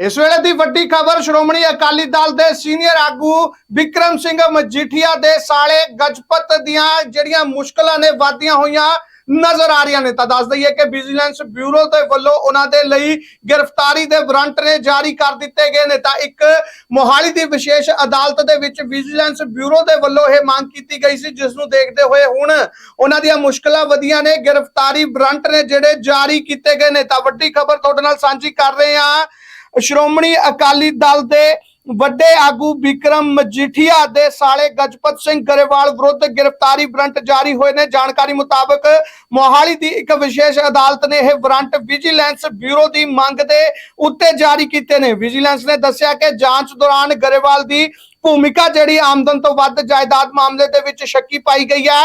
ਇਸ ਵੇਲੇ ਦੀ ਵੱਡੀ ਖਬਰ, ਸ਼੍ਰੋਮਣੀ ਅਕਾਲੀ ਦਲ ਦੇ ਸੀਨੀਅਰ ਆਗੂ ਵਿਕਰਮ ਸਿੰਘ ਮਜੀਠੀਆ ਦੇ ਸਾਲੇ ਗਜਪਤ ਦੀਆਂ ਜਿਹੜੀਆਂ ਮੁਸ਼ਕਲਾਂ ਨੇ, ਵਾਧੀਆਂ ਹੋਈਆਂ ਨਜ਼ਰ ਆ ਰਹੀਆਂ ਨੇ। ਤਾਂ ਦੱਸ ਦਈਏ ਕਿ ਵਿਜੀਲੈਂਸ ਬਿਊਰੋ ਦੇ ਵੱਲੋਂ ਉਹਨਾਂ ਦੇ ਲਈ ਗ੍ਰਿਫਤਾਰੀ ਦੇ ਵਾਰੰਟ ਨੇ ਜਾਰੀ ਕਰ ਦਿੱਤੇ ਗਏ ਨੇ। ਤਾਂ ਇੱਕ ਮੋਹਾਲੀ ਦੀ ਵਿਸ਼ੇਸ਼ ਅਦਾਲਤ ਦੇ ਵਿੱਚ ਵਿਜੀਲੈਂਸ ਬਿਊਰੋ ਦੇ ਵੱਲੋਂ ਇਹ ਮੰਗ ਕੀਤੀ ਗਈ ਸੀ, ਜਿਸ ਨੂੰ ਦੇਖਦੇ ਹੋਏ ਹੁਣ ਉਹਨਾਂ ਦੀਆਂ ਮੁਸ਼ਕਲਾਂ ਵਧੀਆਂ ਨੇ। ਗ੍ਰਿਫਤਾਰੀ ਵਾਰੰਟ ਨੇ ਜਿਹੜੇ ਜਾਰੀ ਕੀਤੇ ਗਏ ਨੇ। ਤਾਂ ਵੱਡੀ ਖਬਰ ਤੁਹਾਡੇ ਨਾਲ ਸਾਂਝੀ ਕਰ ਰਹੇ ਹਾਂ ਸ਼੍ਰੋਮਣੀ ਅਕਾਲੀ ਦਲ ਦੇ ਵੱਡੇ ਆਗੂ ਵਿਕਰਮ ਮਜੀਠੀਆ ਦੇ ਸਾਲੇ ਗਜਪਤ ਸਿੰਘ ਗਰੇਵਾਲ ਵਿਰੁੱਧ ਗ੍ਰਿਫਤਾਰੀ ਵਾਰੰਟ ਜਾਰੀ ਹੋਏ ਨੇ। ਜਾਣਕਾਰੀ ਮੁਤਾਬਕ ਮੋਹਾਲੀ ਦੀ ਇੱਕ ਵਿਸ਼ੇਸ਼ ਅਦਾਲਤ ਨੇ ਇਹ ਵਾਰੰਟ ਵਿਜੀਲੈਂਸ ਬਿਊਰੋ ਦੀ ਮੰਗ ਦੇ ਉੱਤੇ ਜਾਰੀ ਕੀਤੇ ਨੇ। ਵਿਜੀਲੈਂਸ ਨੇ ਦੱਸਿਆ ਕਿ ਜਾਂਚ ਦੌਰਾਨ ਗਰੇਵਾਲ ਦੀ ਭੂਮਿਕਾ ਜਿਹੜੀ ਆਮਦਨ ਤੋਂ ਵੱਧ ਜਾਇਦਾਦ ਮਾਮਲੇ ਦੇ ਵਿੱਚ ਸ਼ੱਕੀ ਪਾਈ ਗਈ ਹੈ।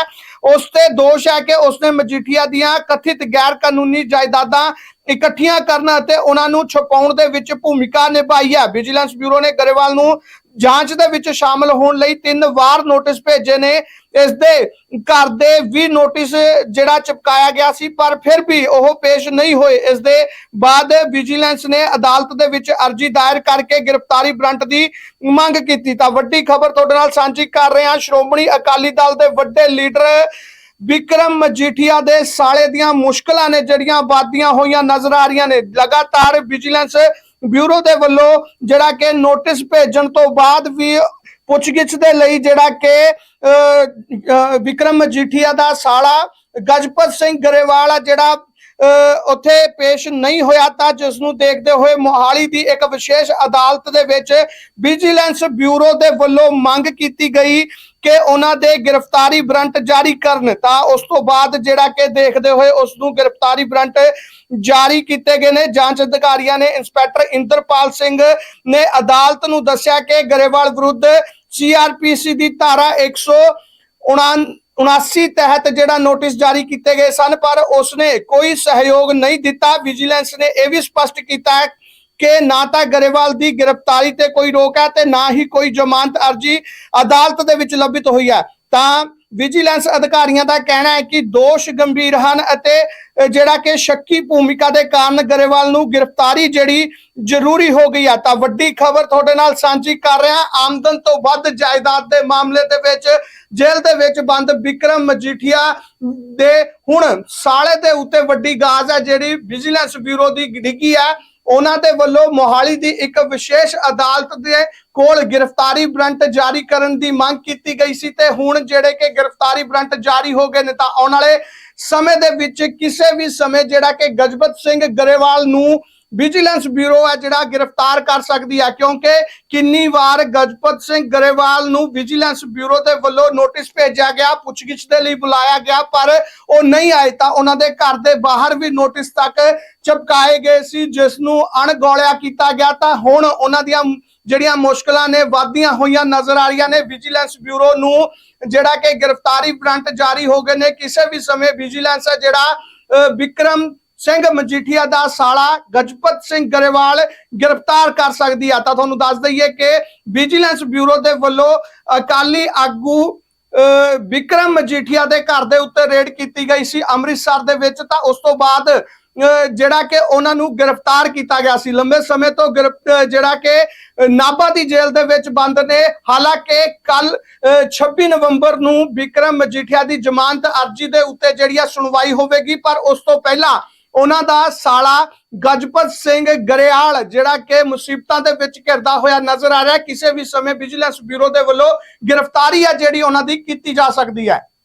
ਉਸ ਤੇ ਦੋਸ਼ ਹੈ ਕਿ ਉਸਨੇ ਮਜੀਠੀਆ ਦੀਆਂ ਕਥਿਤ ਗੈਰ ਕਾਨੂੰਨੀ ਜਾਇਦਾਦਾਂ ਇਕੱਠੀਆਂ ਕਰਨ ਅਤੇ ਉਹਨਾਂ ਨੂੰ ਛੁਪਾਉਣ ਦੇ ਵਿੱਚ ਭੂਮਿਕਾ ਨਿਭਾਈ ਹੈ। ਵਿਜੀਲੈਂਸ ਬਿਊਰੋ ਨੇ ਗਰੇਵਾਲ ਨੂੰ ਜਾਂਚ ਦੇ ਵਿੱਚ ਸ਼ਾਮਲ ਹੋਣ ਲਈ ਤਿੰਨ ਵਾਰ ਨੋਟਿਸ ਭੇਜੇ ਨੇ। ਇਸ ਦੇ ਘਰ ਦੇ ਵੀ ਨੋਟਿਸ ਜਿਹੜਾ ਚਿਪਕਾਇਆ ਗਿਆ ਸੀ, ਪਰ ਫਿਰ ਵੀ ਉਹ ਪੇਸ਼ ਨਹੀਂ ਹੋਏ। ਇਸ ਦੇ ਬਾਅਦ ਵਿਜੀਲੈਂਸ ਨੇ ਅਦਾਲਤ ਦੇ ਵਿੱਚ ਅਰਜੀ ਦਾਇਰ ਕਰਕੇ ਗ੍ਰਿਫਤਾਰੀ ਵਾਰੰਟ ਦੀ ਮੰਗ ਕੀਤੀ। ਤਾਂ ਵੱਡੀ ਖਬਰ ਤੁਹਾਡੇ ਨਾਲ ਸਾਂਝੀ ਕਰ ਰਹੇ ਹਾਂ। ਸ਼੍ਰੋਮਣੀ ਅਕਾਲੀ ਦਲ ਦੇ ਵੱਡੇ ਲੀਡਰ ਵਿਕਰਮ ਮਜੀਠੀਆ ਦੇ ਸਾਲੇ ਦੀਆਂ ਮੁਸ਼ਕਲਾਂ ਨੇ ਜਿਹੜੀਆਂ ਵਾਧੀਆਂ ਹੋਈਆਂ ਨਜ਼ਰ ਆ ਰਹੀਆਂ ਨੇ। ਲਗਾਤਾਰ ਵਿਜੀਲੈਂਸ ਬਿਊਰੋ ਦੇ ਵੱਲੋਂ ਜਿਹੜਾ ਕਿ ਨੋਟਿਸ ਭੇਜਣ ਤੋਂ ਬਾਅਦ ਵੀ ਪੁੱਛਗਿੱਛ ਦੇ ਲਈ ਜਿਹੜਾ ਕਿ ਅਹ, ਵਿਕਰਮ ਮਜੀਠੀਆ ਦਾ ਸਾਲਾ ਗਜਪਤ ਸਿੰਘ ਗਰੇਵਾਲ ਆ ਜਿਹੜਾ ਅਹ, ਉੱਥੇ ਪੇਸ਼ ਨਹੀਂ ਹੋਇਆ ਤਾਂ ਜਿਸ ਨੂੰ ਦੇਖਦੇ ਹੋਏ ਮੋਹਾਲੀ ਦੀ ਇੱਕ ਵਿਸ਼ੇਸ਼ ਅਦਾਲਤ ਦੇ ਵਿੱਚ ਵਿਜੀਲੈਂਸ ਬਿਊਰੋ ਦੇ ਵੱਲੋਂ ਮੰਗ ਕੀਤੀ ਗਈ ਕਿ ਉਹਨਾਂ ਦੇ ਗ੍ਰਿਫਤਾਰੀ ਵਾਰੰਟ ਜਾਰੀ ਕਰਨ। ਤਾਂ ਉਸ ਤੋਂ ਬਾਅਦ ਜਿਹੜਾ ਕਿ ਦੇਖਦੇ ਹੋਏ ਉਸ ਨੂੰ ਗ੍ਰਿਫਤਾਰੀ ਵਾਰੰਟ ਜਾਰੀ ਕੀਤੇ ਗਏ ਨੇ। ਜਾਂਚ ਅਧਿਕਾਰੀਆਂ ਨੇ ਇੰਸਪੈਕਟਰ ਇੰਦਰਪਾਲ ਸਿੰਘ ਨੇ ਅਦਾਲਤ ਨੂੰ ਦੱਸਿਆ ਕਿ ਗਰੇਵਾਲ ਵਿਰੁੱਧ ਸੀਆਰਪੀਸੀ ਦੀ ਧਾਰਾ 179 ਤਹਿਤ ਜਿਹੜਾ ਨੋਟਿਸ ਜਾਰੀ ਕੀਤੇ ਗਏ ਸਨ, ਪਰ ਉਸਨੇ ਕੋਈ ਸਹਿਯੋਗ ਨਹੀਂ ਦਿੱਤਾ। ਵਿਜੀਲੈਂਸ ਨੇ ਇਹ ਵੀ ਸਪਸ਼ਟ ਕੀਤਾ ਹੈ ਕਿ ਨਾ ਤਾਂ ਗਰੇਵਾਲ ਦੀ ਗ੍ਰਿਫਤਾਰੀ ਤੇ ਕੋਈ ਰੋਕ ਹੈ ਤੇ ਨਾ ਹੀ ਕੋਈ ਜ਼ਮਾਨਤ ਅਰਜੀ ਅਦਾਲਤ ਦੇ ਵਿੱਚ ਲੱਭਿਤ ਹੋਈ ਹੈ। ਤਾਂ ਵਿਜੀਲੈਂਸ ਅਧਿਕਾਰੀਆਂ ਦਾ ਕਹਿਣਾ ਹੈ ਕਿ ਦੋਸ਼ ਗੰਭੀਰ ਹਨ ਅਤੇ ਜਿਹੜਾ ਕਿ ਸ਼ੱਕੀ ਭੂਮਿਕਾ ਦੇ ਕਾਰਨ ਗਰੇਵਾਲ ਨੂੰ ਗ੍ਰਿਫਤਾਰੀ ਜਿਹੜੀ ਜ਼ਰੂਰੀ ਹੋ ਗਈ ਹੈ। ਤਾਂ ਵੱਡੀ ਖਬਰ ਤੁਹਾਡੇ ਨਾਲ ਸਾਂਝੀ ਕਰ ਰਿਹਾ ਆਮਦਨ ਤੋਂ ਵੱਧ ਜਾਇਦਾਦ ਦੇ ਮਾਮਲੇ ਦੇ ਵਿੱਚ ਜੇਲ੍ਹ ਦੇ ਵਿੱਚ ਬੰਦ ਵਿਕਰਮ ਮਜੀਠੀਆ ਦੇ ਹੁਣ ਸਾਲੇ ਦੇ ਉੱਤੇ ਵੱਡੀ ਗਾਜ਼ ਹੈ ਜਿਹੜੀ ਵਿਜੀਲੈਂਸ ਬਿਊਰੋ ਦੀ ਡਿੱਗੀ ਹੈ। ਉਹਨਾਂ ਦੇ ਵੱਲੋਂ ਮੋਹਾਲੀ ਦੀ ਇੱਕ ਵਿਸ਼ੇਸ਼ ਅਦਾਲਤ ਦੇ ਕੋਲ ਗ੍ਰਿਫਤਾਰੀ ਵਾਰੰਟ ਜਾਰੀ ਕਰਨ ਦੀ ਮੰਗ ਕੀਤੀ ਗਈ ਸੀ ਤੇ ਹੁਣ ਜਿਹੜੇ ਕਿ ਗ੍ਰਿਫਤਾਰੀ ਵਾਰੰਟ ਜਾਰੀ ਹੋ ਗਏ ਨੇ ਤਾਂ ਆਉਣ ਵਾਲੇ ਸਮੇਂ ਦੇ ਵਿੱਚ ਕਿਸੇ ਵੀ ਸਮੇਂ ਜਿਹੜਾ ਕਿ ਗਜਪਤ ਸਿੰਘ ਗਰੇਵਾਲ ਨੂੰ ਵਿਜੀਲੈਂਸ ਬਿਊਰੋ ਹੈ ਜਿਹੜਾ ਗ੍ਰਿਫਤਾਰ ਕਰ ਸਕਦੀ ਹੈ ਕਿਉਂਕਿ ਕਿੰਨੀ ਵਾਰ ਗਜਪਤ ਸਿੰਘ ਗਰੇਵਾਲ ਨੂੰ ਵਿਜੀਲੈਂਸ ਬਿਊਰੋ ਦੇ ਵੱਲੋਂ ਨੋਟਿਸ ਭੇਜਿਆ ਗਿਆ ਪੁੱਛਗਿੱਛ ਦੇ ਲਈ ਬੁਲਾਇਆ ਗਿਆ ਪਰ ਉਹ ਨਹੀਂ ਆਏ ਤਾਂ ਉਹਨਾਂ ਦੇ ਘਰ ਦੇ ਬਾਹਰ ਵੀ ਨੋਟਿਸ ਤੱਕ ਚਪਕਾਏ ਗਏ ਸੀ ਜਿਸ ਨੂੰ ਅਣਗੌਲਿਆ ਕੀਤਾ ਗਿਆ ਤਾਂ ਹੁਣ ਉਹਨਾਂ ਦੀਆਂ ਜਿਹੜੀਆਂ ਮੁਸ਼ਕਲਾਂ ਨੇ ਵਾਧੀਆਂ ਹੋਈਆਂ ਨਜ਼ਰ ਆ ਰਹੀਆਂ ਨੇ ਵਿਜੀਲੈਂਸ ਬਿਊਰੋ ਨੂੰ ਜਿਹੜਾ ਕਿ ਗ੍ਰਿਫਤਾਰੀ ਵਾਰੰਟ ਜਾਰੀ ਹੋ ਗਏ ਨੇ ਕਿਸੇ ਵੀ ਸਮੇਂ ਵਿਜੀਲੈਂਸ ਹੈ ਜਿਹੜਾ ਅਹ, ਵਿਕਰਮ ਸਿੰਘ ਮਜੀਠੀਆ ਦਾ ਸਾਲਾ ਗਜਪਤ ਸਿੰਘ ਗਰੇਵਾਲ ਗ੍ਰਿਫਤਾਰ ਕਰ ਸਕਦੀ ਆ। ਤਾਂ ਤੁਹਾਨੂੰ ਦੱਸ ਦਈਏ ਕਿ ਵਿਜੀਲੈਂਸ ਬਿਊਰੋ ਦੇ ਵੱਲੋਂ ਅਕਾਲੀ ਆਗੂ ਅਹ, ਵਿਕਰਮ ਮਜੀਠੀਆ ਦੇ ਘਰ ਦੇ ਉੱਤੇ ਰੇਡ ਕੀਤੀ ਗਈ ਸੀ ਅੰਮ੍ਰਿਤਸਰ ਦੇ ਵਿੱਚ। ਤਾਂ ਉਸ ਤੋਂ ਬਾਅਦ ਜਿਹੜਾ ਕਿ ਉਹਨਾਂ ਨੂੰ ਗ੍ਰਿਫਤਾਰ ਕੀਤਾ ਗਿਆ ਸੀ। ਲੰਬੇ ਸਮੇਂ ਤੋਂ ਗ੍ਰਿਫਤ ਜਿਹੜਾ ਕਿ ਨਾਭਾ ਦੀ ਜੇਲ੍ਹ ਦੇ ਵਿੱਚ ਬੰਦ ਨੇ। ਹਾਲਾਂਕਿ ਕੱਲ 26 ਨਵੰਬਰ ਨੂੰ ਵਿਕਰਮ ਮਜੀਠੀਆ ਦੀ ਜ਼ਮਾਨਤ ਅਰਜੀ ਦੇ ਉੱਤੇ ਜਿਹੜੀ ਆ ਸੁਣਵਾਈ ਹੋਵੇਗੀ। ਪਰ ਉਸ ਤੋਂ ਪਹਿਲਾਂ ਉਹਨਾਂ ਦਾ ਸਾਲਾ ਗਜਪਤ ਸਿੰਘ ਗਰੇਵਾਲ ਜਿਹੜਾ ਕਿ ਮੁਸੀਬਤਾਂ ਦੇ ਵਿੱਚ ਘਿਰਦਾ ਹੋਇਆ ਨਜ਼ਰ ਆ ਰਿਹਾ ਕਿਸੇ ਵੀ ਸਮੇਂ ਵਿਜੀਲੈਂਸ ਬਿਊਰੋ ਦੇ ਵੱਲੋਂ ਗ੍ਰਿਫਤਾਰੀ ਹੈ ਜਿਹੜੀ ਉਹਨਾਂ ਦੀ ਕੀਤੀ ਜਾ ਸਕਦੀ ਹੈ।